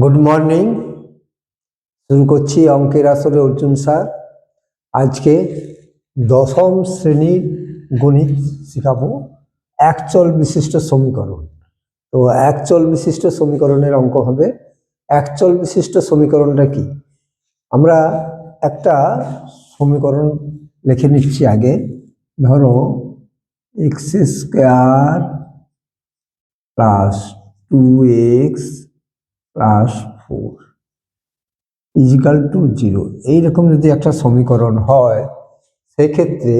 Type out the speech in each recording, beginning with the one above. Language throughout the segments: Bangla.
গুড মর্নিং শুরু করছি অঙ্কের আসরে অর্জুন স্যার। আজকে দশম শ্রেণির গণিত শেখাবো একচল বিশিষ্ট সমীকরণ। তো একচল বিশিষ্ট সমীকরণের অঙ্ক হবে। একচল বিশিষ্ট সমীকরণটা কি? আমরা একটা সমীকরণ লিখে নিচ্ছি আগে। ধরো x square plus two x plus four equal to zero এইরকম যদি একটা সমীকরণ হয়, সেক্ষেত্রে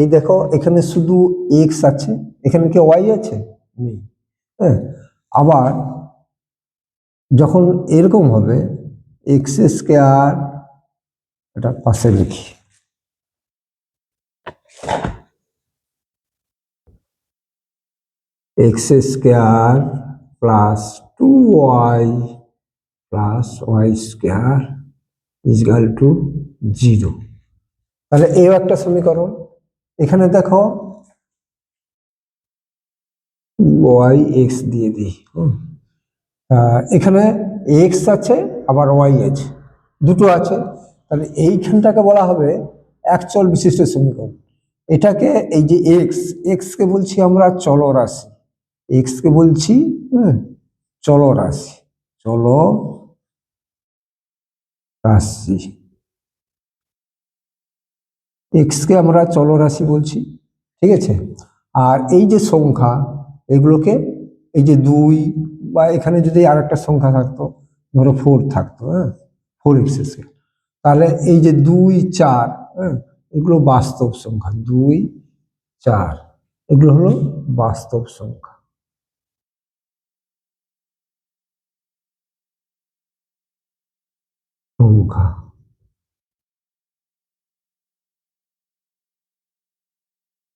এই দেখো, এখানে শুধু এক্স আছে, এখানে কি ওয়াই আছে? নেই। হ্যাঁ আবার যখন এরকম হবে এক্স স্কোয়ার এটা পাশে লিখি। X square plus two y plus y square equal to zero তাহলে এও একটা সমীকরণ। এখানে দেখো ওয়াই এক্স দিয়ে দিই। এখানে এক্স আছে, আবার ওয়াই আছে, দুটো আছে। তাহলে এইখানটাকে বলা হবে একচল বিশিষ্ট সমীকরণ। এটাকে এই যে এক্স এক্সকে বলছি আমরা চলরাশি। এক্সকে বলছি, হুম চলরাশি চল রাশি। এক্সকে আমরা চলরাশি বলছি, ঠিক আছে? আর এই যে সংখ্যা, এগুলোকে এই যে দুই বা এখানে যদি আর একটা সংখ্যা থাকতো, ধরো ফোর থাকতো হ্যাঁ? ফোর এক্স তাহলে এই যে দুই, চার হ্যাঁ? এগুলো বাস্তব সংখ্যা, দুই, চার, এগুলো হলো বাস্তব সংখ্যা। সংখ্যা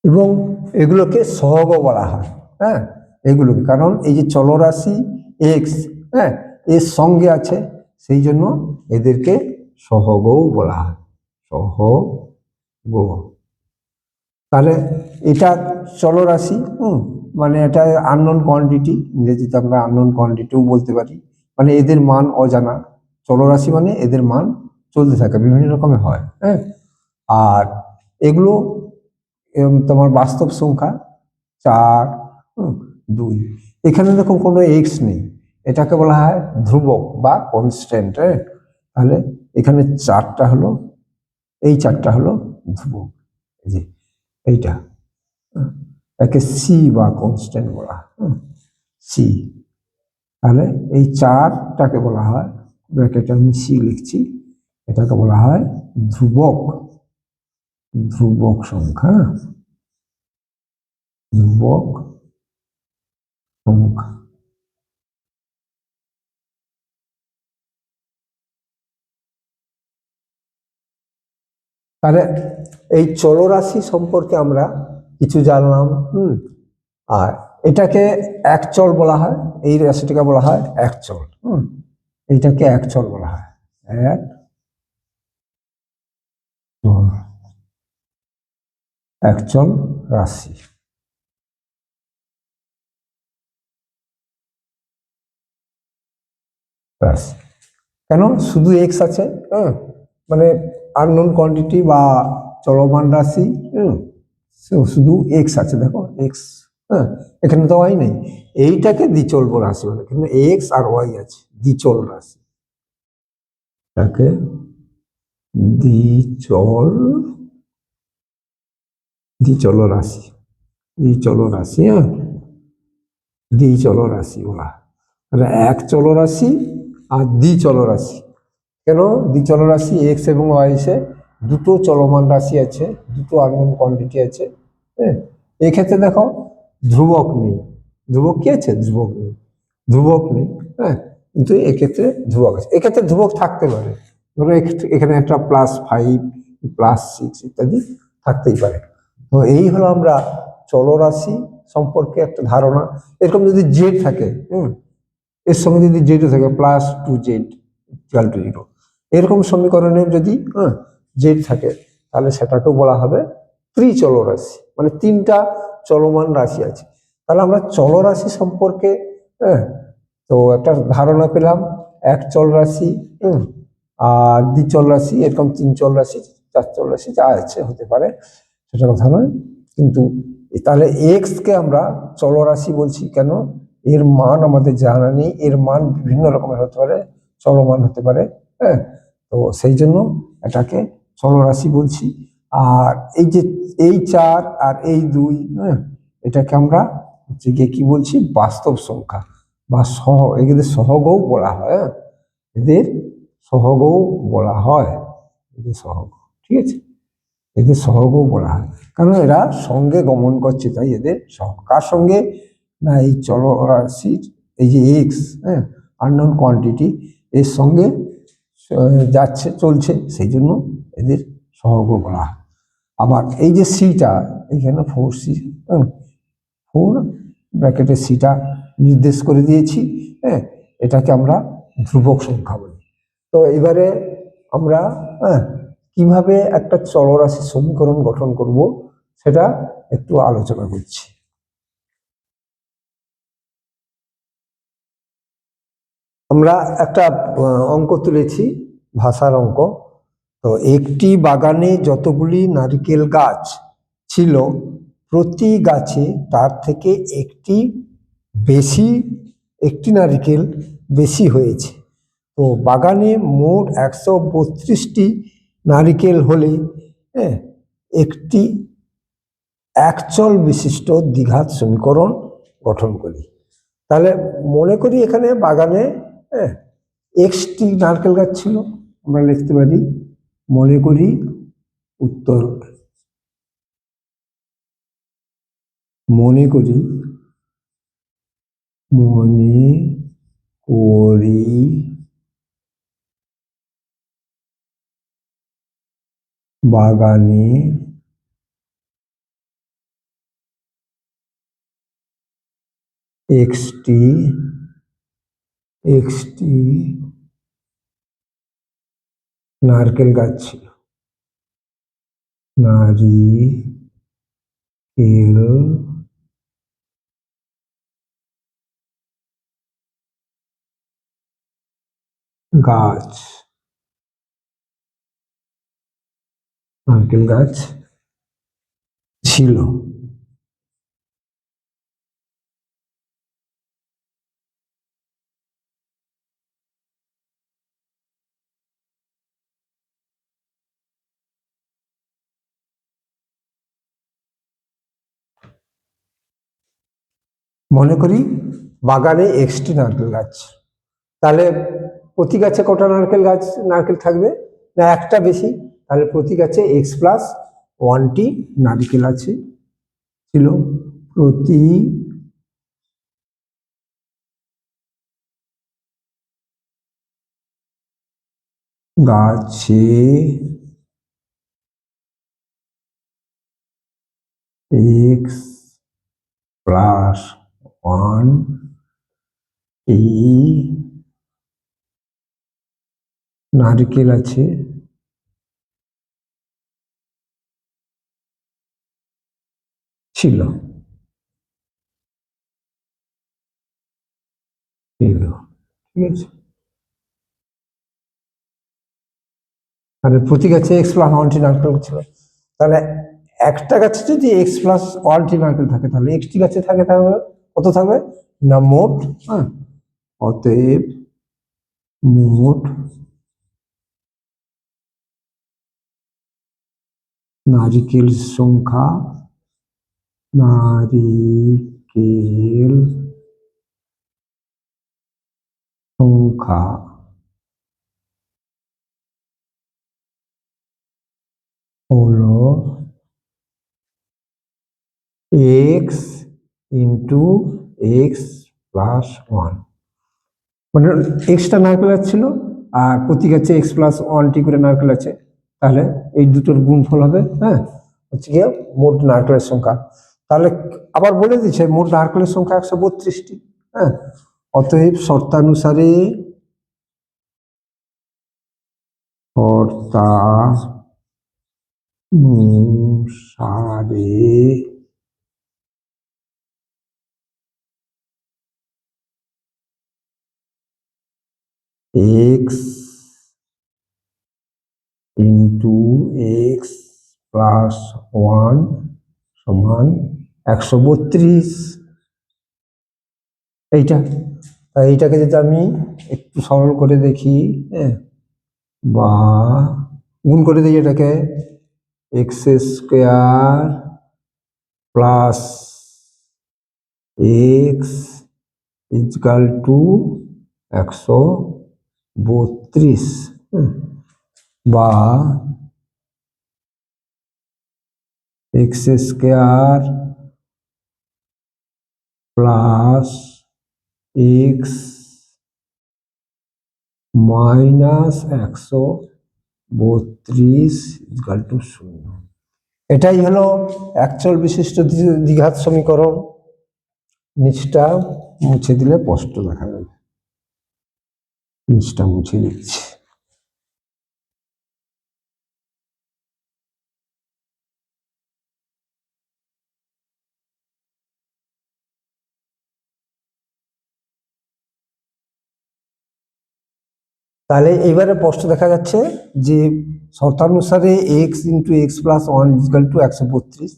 এবং এগুলোকে সহগ বলা হয় হ্যাঁ? এগুলোকে। কারণ এই যে চলরাশি এক্স হ্যাঁ এর সঙ্গে আছে, সেই জন্য এদেরকে সহগও বলা হয়। সহ সহগ। তাহলে এটা চলরাশি, হুম? মানে এটা আননোন কোয়ান্টিটি ইংরেজিতে আমরা আননোন কোয়ান্টিটিও বলতে পারি। মানে এদের মান অজানা। চলরাশি মানে এদের মান চলতে থাকে, বিভিন্ন রকমের হয় হ্যাঁ? আর এগুলো তোমার বাস্তব সংখ্যা চার দুই। এখানে দেখো কোনো এক্স নেই, এটাকে বলা হয় ধ্রুবক বা কনস্ট্যান্ট হ্যাঁ? তাহলে এখানে চারটা হলো, এই চারটা হলো ধ্রুবক যে এইটা একে সি বা কনস্ট্যান্ট বলা হয় সি তাহলে এই চারটাকে বলা হয় ব্র্যাকেটে আমি সি লিখছি, এটাকে বলা হয় ধ্রুবক ধ্রুবক সংখ্যা ধ্রুবক সংখ্যা। তাহলে এই চলরাশি সম্পর্কে আমরা কিছু জানলাম, হুম, আর এটাকে একচল বলা হয়, এই রাশিটাকে বলা হয় একচল হুম। এইটাকে একচল বলা হয়। এক, চল। একচল রাশি। রাশি। কেন? শুধু এক্স আছে হ্যাঁ মানে আননোন কোয়ান্টিটি বা চলমান রাশি শুধু এক্স আছে, দেখো এক্স হ্যাঁ এখানে তো ওয়াই নেই। এইটাকে দ্বিচল রাশি বলে, কিন্তু এক্স আর ওয়াই আছে, দ্বিচল রাশি। এটাকে দ্বিচল দ্বিচল রাশি দ্বিচল রাশি হ্যাঁ দ্বিচল রাশি। তাহলে এক চলরাশি আর দ্বিচল রাশি। কেন? দ্বিচল রাশি এক্স এবং ওয়াইসে দুটো চলমান রাশি আছে, দুটো আননোন কোয়ান্টিটি আছে হ্যাঁ। এক্ষেত্রে দেখো ধ্রুবক নেই। ধ্রুবক কি আছে? ধ্রুবক নেই। ধ্রুবক নেই হ্যাঁ? কিন্তু এক্ষেত্রে ধ্রুবক আছে। এক্ষেত্রে ধ্রুবক থাকতে পারে। ধরো এখানে একটা প্লাস ফাইভ প্লাস সিক্স ইত্যাদি থাকতেই পারে। তো এই হলো আমরা চলরাশি সম্পর্কে একটা ধারণা। এরকম যদি জেড থাকে, হুম? এর সঙ্গে যদি জেডও থাকে plus two z equal to zero এরকম সমীকরণের যদি হ্যাঁ জেড থাকে, তাহলে সেটাকেও বলা হবে ত্রিচল রাশি মানে তিনটা চলমান রাশি আছে। তাহলে আমরা চলরাশি সম্পর্কে হ্যাঁ তো একটা ধারণা পেলাম। এক চল রাশি আর দ্বিচল রাশি এরকম তিন চল রাশি চার চল রাশি যা আছে হতে পারে, সেটা কথা নয়। কিন্তু তাহলে এক্স কে আমরা চলরাশি বলছি কেন? এর মান আমাদের জানা নেই। এর মান বিভিন্ন রকমের হতে পারে, চলমান হতে পারে হ্যাঁ তো সেই জন্য এটাকে চলরাশি বলছি। আর এই যে এই চার আর এই দুই হ্যাঁ এটাকে আমরা হচ্ছে গিয়ে কি বলছি? বাস্তব সংখ্যা বা সহ, এদের সহগও বলা হয় হ্যাঁ? এদের সহগও বলা হয়, এদের সহগ, ঠিক আছে? এদের সহগও বলা হয় কারণ এরা সঙ্গে গমন করছে, তাই এদের সহগ। কার সঙ্গে? না, এই চলরাশি এই যে এক্স হ্যাঁ আননোন কোয়ান্টিটি এর সঙ্গে যাচ্ছে, চলছে, সেই জন্য এদের সহগও বলা হয়। আবার এই যে সিটা এখানে ফোর সি ফোর ব্র্যাকেটের সিটা নির্দেশ করে দিয়েছি হ্যাঁ? এটাকে আমরা ধ্রুবক সংখ্যা বলি। তো এবারে আমরা হ্যাঁ কীভাবে একটা চলরাশি সমীকরণ গঠন করব সেটা একটু আলোচনা করছি। আমরা একটা অঙ্ক তুলেছি, ভাষার অঙ্ক। তো একটি বাগানে যতগুলি নারকেল গাছ ছিল, প্রতি গাছে তার থেকে একটি বেশি, একটি নারকেল বেশি হয়েছে। তো বাগানে মোট একশো বত্রিশটি নারিকেল হলে হ্যাঁ একটি একচল বিশিষ্ট দ্বিঘাত সমীকরণ গঠন করি। তাহলে মনে করি এখানে বাগানে হ্যাঁ এক্সটি নারকেল গাছ ছিল, আমরা লিখতে পারি মনে করি উত্তর। মনে করি মনে করি বাগানে এক্সটি এক্সটি নারকেল গাছ ছিল নারিকেল গাছ নারকেল গাছ ছিল মনে করি বাগানে এক্সটি নারকেল গাছ। তাহলে প্রতি গাছে কটা নারকেল গাছ, নারকেল থাকবে? না, একটা বেশি। তাহলে প্রতি গাছে এক্স প্লাস ওয়ানটি নারকেল আছে। ছিল প্রতি গাছে এক্স প্লাস ওয়ান এই নারকেল আছে। ছিল। ঠিক আছে। মানে প্রতি গাছে এক্স প্লাস ওয়ানটি নারকেল ছিল তাহলে একটা গাছে যদি এক্স প্লাস ওয়ানটি নারকেল থাকে, তাহলে এক্সটি গাছে থাকে তাহলে কত থাকবে? না মোট। হ্যাঁ অতএব মোট নারিকেল সংখ্যা নারিকেল সংখ্যা হলো x into x plus one মানে এক্সটা নারকেল গাছ ছিল, আর প্রতি গাছে এক্স প্লাস ওয়ানটি করে নারকেল আছে। তাহলে এই দুটোর গুণফল হবে হ্যাঁ? হচ্ছে গিয়ে মোট নারকেলের সংখ্যা। তাহলে আবার বলে দিচ্ছে, মোট নারকেলের সংখ্যা একশো বত্রিশটি হ্যাঁ? অতএব শর্তানুসারে শর্তানুসারে x into x plus one সমান একশো বত্রিশ। এইটা এইটাকে যদি আমি একটু সরল করে দেখি হ্যাঁ বা গুণ করে দিই এটাকে x square plus x equal to একশো বত্রিশ বা x square plus x minus একশো বত্রিশ ইজকাল টু শূন্য। এটাই হলো অ্যাকচুয়াল বিশিষ্ট দ্বি- দ্বিঘাত সমীকরণ। নিচটা মুছে দিলে স্পষ্ট দেখা যাবে। নিচটা মুছে দিচ্ছি তাহলে এবারে স্পষ্ট দেখা যাচ্ছে যে শর্তানুসারে x into x plus one equal to একশো বত্রিশ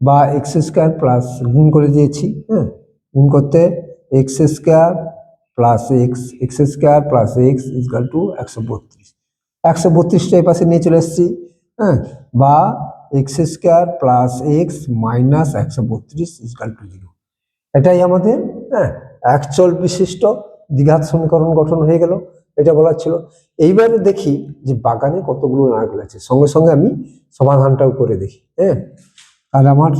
বা এক্স স্কোয়ার প্লাস গুণ করে দিয়েছি হ্যাঁ গুণ করতে x square plus x x square plus x equal to একশো বত্রিশ। একশো বত্রিশটা এই পাশে নিয়ে চলে এসেছি হ্যাঁ? বা x square plus x minus একশো বত্রিশ ইজিক্যাল টু জিরো এটাই আমাদের হ্যাঁ? অ্যাকচুয়াল বিশিষ্ট দ্বিঘাত সমীকরণ গঠন হয়ে গেল, এটা বলার ছিল। এইবারে দেখি যে বাগানে কতগুলো নারকেল আছে। সঙ্গে সঙ্গে আমি সমাধানটাও করে দেখি হ্যাঁ? আর আমার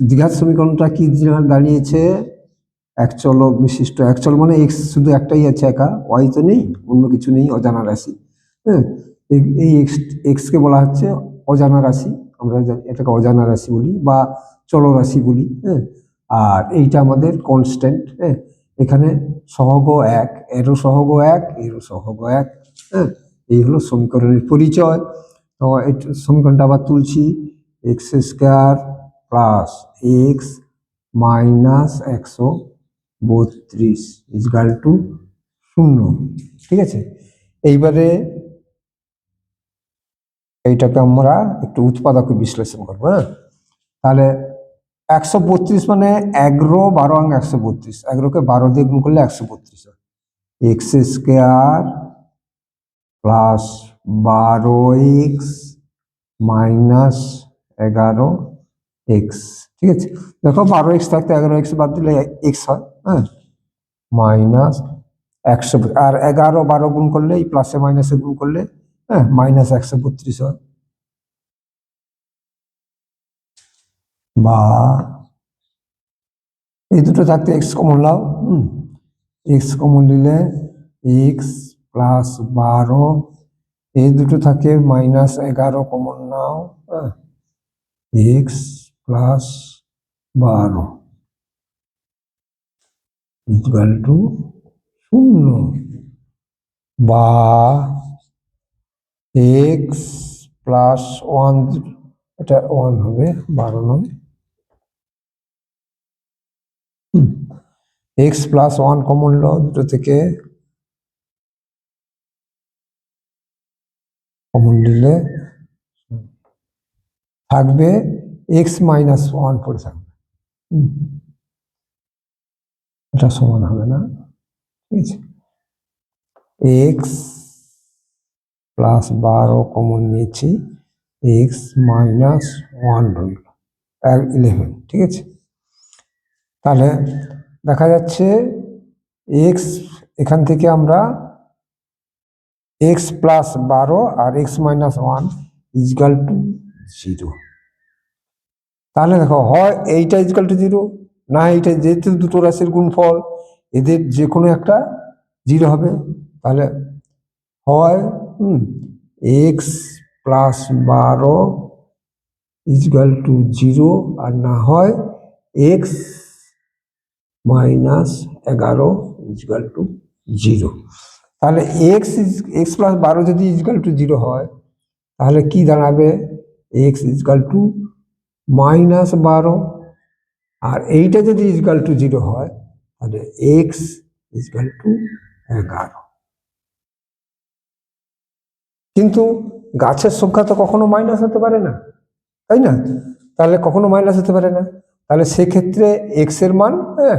দ্বিঘাত সমীকরণটা কি দাঁড়িয়েছে? একচল বিশিষ্ট, একচল মানে এক্স শুধু একটাই আছে একা ওয়াই তো নেই, অন্য কিছু নেই, অজানা রাশি। হ্যাঁ এই- এক্স এক্সকে বলা হচ্ছে অজানা রাশি, আমরা এটাকে অজানা রাশি বলি বা চলরাশি বলি হ্যাঁ। আর এইটা আমাদের কনস্ট্যান্ট হ্যাঁ। এখানে সহগ এক, এরও সহগ এক, এরও সহগ এক হ্যাঁ। এই হলো সমীকরণের পরিচয়। তো এই সমীকরণটা আবার তুলছি x square plus x minus একশো বত্রিশ ইজগাল টু শূন্য। ঠিক আছে? এইবারে এইটাকে আমরা একটু উৎপাদক বিশ্লেষণ করব হ্যাঁ? তাহলে একশো বত্রিশ মানে এগারো, বারো আং একশো বত্রিশ। এগারোকে বারো দিয়ে গুণ করলে একশো বত্রিশ হয়। এক্স স্কোয়ার প্লাস বারো এক্স মাইনাস এগারো এক্স ঠিক আছে? দেখো বারো এক্স থাকতে এগারো এক্স বাদ দিলে এক্স হয় হ্যাঁ? মাইনাস একশো আর এগারো বারো গুণ করলে এই প্লাসে মাইনাসে গুণ করলে হ্যাঁ? মাইনাস একশো বত্রিশ হয়। বা এই দুটো থাকতে এক্স কমন লাও হুম? এক্স কমন নিলে এক্স প্লাস বারো, এই দুটো থাকে মাইনাস এগারো কমন নাও হ্যাঁ? এক্স প্লাস বারো। ইকুয়াল টু শূন্য। বা এক্স প্লাস ওয়ান এটা ওয়ান হবে, বারো নয়। এক্স প্লাস ওয়ান কমন ল দুটো থেকে কমন নিলে থাকবে এক্স মাইনাস ওয়ান পড়ে থাকবে। এটা সমান হবে না। ঠিক আছে। এক্স প্লাস বারো কমন নিয়েছি। এক্স মাইনাস ওয়ান রইল। ইলেভেন ঠিক আছে? তাহলে দেখা যাচ্ছে এক্স এখান থেকে আমরা এক্স প্লাস বারো আর x minus one equal to zero তাহলে দেখো, হয় এইটা ইজগাল টু জিরো না এইটা যেহেতু দুটো রাশির গুণফল, এদের যে কোনো একটা জিরো হবে। তাহলে হয়, হুম এক্স প্লাস বারো ইজগাল টু জিরো আর না হয় এক্স মাইনাস এগারো ইজগাল টু জিরো তাহলে এক্স এক্স প্লাস বারো যদি ইজগাল টু জিরো হয়, তাহলে কি দাঁড়াবে? এক্স ইজগাল টু মাইনাস বারো, আর এইটা যদি ইজগাল টু জিরো হয়, তাহলে এক্স ইজগাল টু এগারো। কিন্তু গাছের সংখ্যা তো কখনো মাইনাস হতে পারে না, তাই না? তাহলে কখনো মাইনাস হতে পারে না। তাহলে সেক্ষেত্রে এক্সের মান হ্যাঁ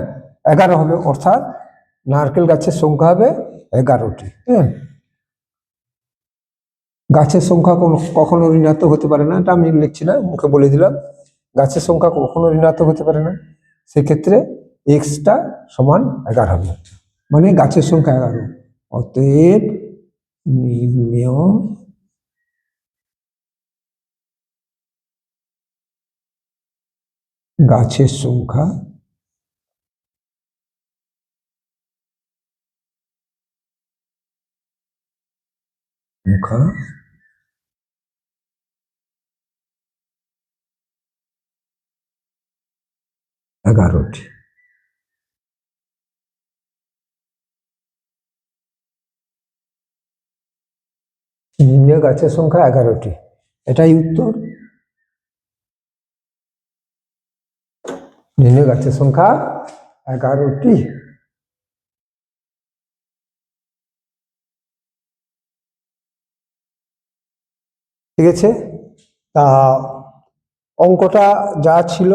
এগারো হবে, অর্থাৎ নারকেল গাছের সংখ্যা হবে এগারোটি হ্যাঁ। গাছের সংখ্যা কখনো ঋণাত্মক হতে পারে না, এটা আমি লিখছি না, মুখে বলে দিলাম। গাছের সংখ্যা কখনো ঋণাত্মক হতে পারে না, সেক্ষেত্রে এক্সটা সমান এগারো হবে। মানে গাছের সংখ্যা এগারো। অতএব গাছের সংখ্যা সংখ্যা এগারোটি। নিম্ন গাছের সংখ্যা এগারোটি। এটাই উত্তর? নিম্ন গাছের সংখ্যা এগারোটি। ঠিক আছে? তা অঙ্কটা যা ছিল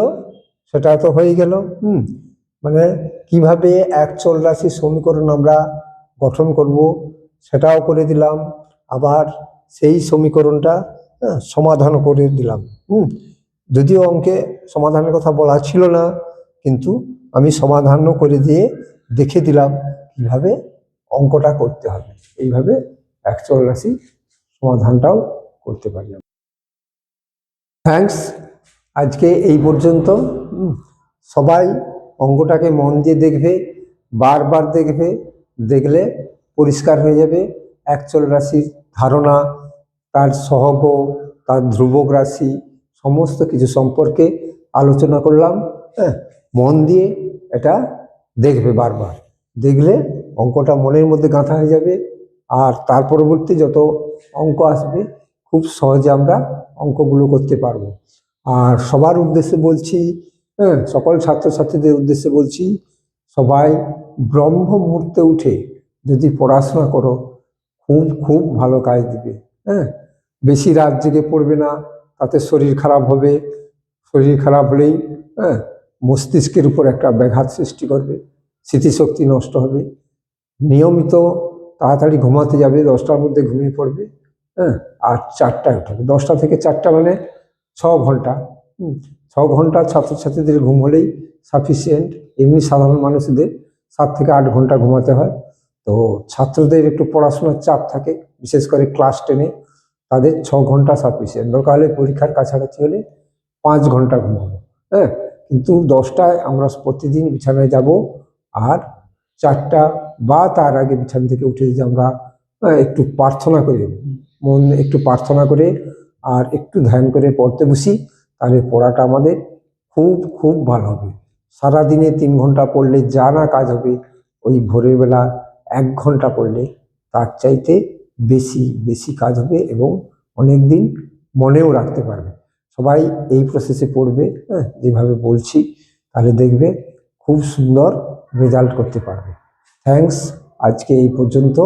সেটা তো হয়ে গেল, হুম? মানে কীভাবে এক চল রাশির সমীকরণ আমরা গঠন করব সেটাও করে দিলাম, আবার সেই সমীকরণটা সমাধান করে দিলাম, হুম? যদিও অঙ্কে সমাধানের কথা বলা ছিল না, কিন্তু আমি সমাধানও করে দিয়ে দেখে দিলাম কীভাবে অঙ্কটা করতে হবে। এইভাবে এক চল রাশি সমাধানটাও করতে পারি থ্যাঙ্কস আজকে এই পর্যন্ত। সবাই অঙ্কটাকে মন দিয়ে দেখবে, বারবার দেখবে, দেখলে পরিষ্কার হয়ে যাবে। একচল রাশির ধারণা, তার সহগ, তার ধ্রুবক রাশি, সমস্ত কিছু সম্পর্কে আলোচনা করলাম। হ্যাঁ মন দিয়ে এটা দেখবে বারবার। দেখলে অঙ্কটা মনের মধ্যে গাঁথা হয়ে যাবে। আর তার পরবর্তী যত অঙ্ক আসবে, খুব সহজে আমরা অঙ্কগুলো করতে পারব। আর সবার উদ্দেশ্যে বলছি হ্যাঁ সকল ছাত্রছাত্রীদের উদ্দেশ্যে বলছি, সবাই ব্রহ্ম মুহূর্তে উঠে যদি পড়াশোনা করো, খুব খুব ভালো কাজ দিবে হ্যাঁ। বেশি রাত জেগে পড়বে না, তাতে শরীর খারাপ হবে। শরীর খারাপ হলেই হ্যাঁ মস্তিষ্কের উপর একটা ব্যাঘাত সৃষ্টি করবে, স্মৃতিশক্তি নষ্ট হবে। নিয়মিত তাড়াতাড়ি ঘুমাতে যাবে, দশটার মধ্যে ঘুমিয়ে পড়বে হ্যাঁ আর চারটায় উঠবে দশটা থেকে চারটা মানে ছ ঘণ্টা। ছ ঘণ্টা ছাত্রছাত্রীদের ঘুম হলেই সাফিসিয়েন্ট এমনি সাধারণ মানুষদের সাত থেকে আট ঘণ্টা ঘুমাতে হয়। তো ছাত্রদের একটু পড়াশোনার চাপ থাকে বিশেষ করে ক্লাস টেনে তাদের ছ ঘণ্টা সাফিসিয়েন্ট দরকার হলে পরীক্ষার কাছাকাছি হলে পাঁচ ঘণ্টা ঘুমাবো হ্যাঁ? কিন্তু দশটায় আমরা প্রতিদিন বিছানায় যাব আর চারটা বা তার আগে বিছানা থেকে উঠে যদি আমরা আহ, একটু প্রার্থনা করি মন একটু প্রার্থনা করে আর একটু ধ্যান করে পড়তে বসি, তাহলে পড়াটা আমাদের খুব খুব ভালো হবে। সারাদিনে তিন ঘণ্টা পড়লে যা না কাজ হবে, ওই ভোরের বেলা এক ঘণ্টা পড়লে তার চাইতে বেশি বেশি কাজ হবে এবং অনেক দিন মনেও রাখতে পারবে। সবাই এই প্রসেসে পড়বে হ্যাঁ যেভাবে বলছি, তাহলে দেখবে খুব সুন্দর রেজাল্ট করতে পারবে। থ্যাঙ্কস আজকে এই পর্যন্ত।